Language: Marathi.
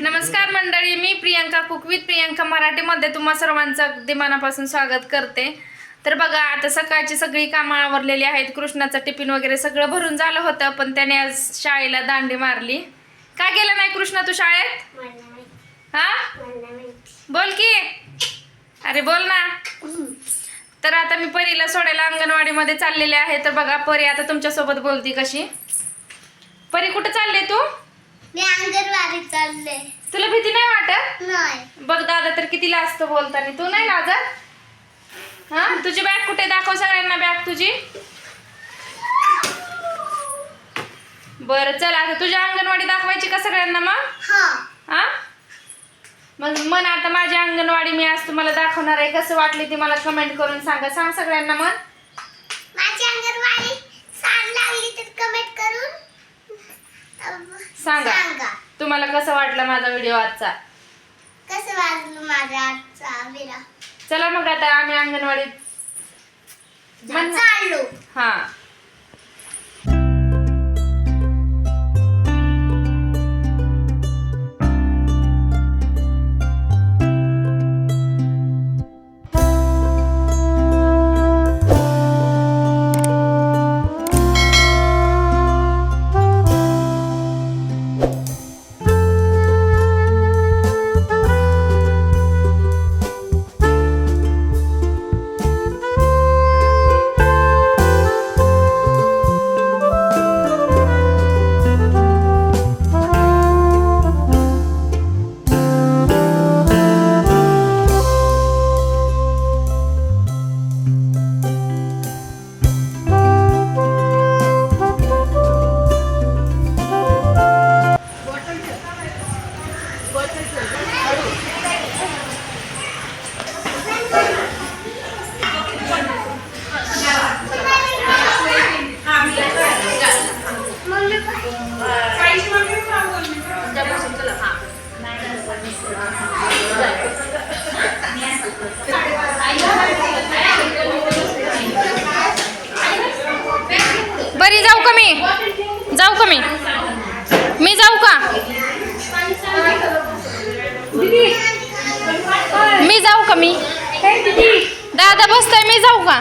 नमस्कार मंडळी मी प्रियंका कुक विथ प्रियंका मराठीमध्ये तुम्हा सर्वांचं अगदी मनापासून स्वागत करते. तर बघा आता सकाळची सगळी कामं आवरलेली आहेत. कृष्णाचं टिफिन वगैरे सगळं भरून झालं होतं पण त्याने आज शाळेला दांडी मारली. का गेलं नाही कृष्णा तू शाळेत? हा? बोल की. अरे बोल ना. तर आता मी परीला सोडायला अंगणवाडीमध्ये चाललेले आहे. तर बघा परी आता तुमच्यासोबत बोलती कशी. परी कुठं चालले तू? मी अंगणवाडी चालले. तुला भीती नाही वाटत? नाही. बघ दादा तर किती लाजत बोलताना. तू नाही लाजत? हा? तुझी बॅग कुठे दाखव सगळ्यांना बॅग तुझी. बरं चल आता तुझी अंगणवाडी दाखवायची का सगळ्यांना मग? हा. हा? मग मन आता माझी अंगणवाडी मी आज तुम्हाला दाखवणार आहे. कसं वाटली ती मला कमेंट करून सांगा. सांग सगळ्यांना मन माझी अंगणवाडी सांग लागली तर कमेंट करून अं, सांगा. सांगा तुम्हाला कसं वाटलं माझा व्हिडिओ आजचा? कसं वाजलं माझा आजचा विरा चला मग आता आम्ही अंगणवाडीत चाललो हा. मी जाऊ का मी मी जाऊ का? मी जाऊ का मी दादा बसतोय मी जाऊ का?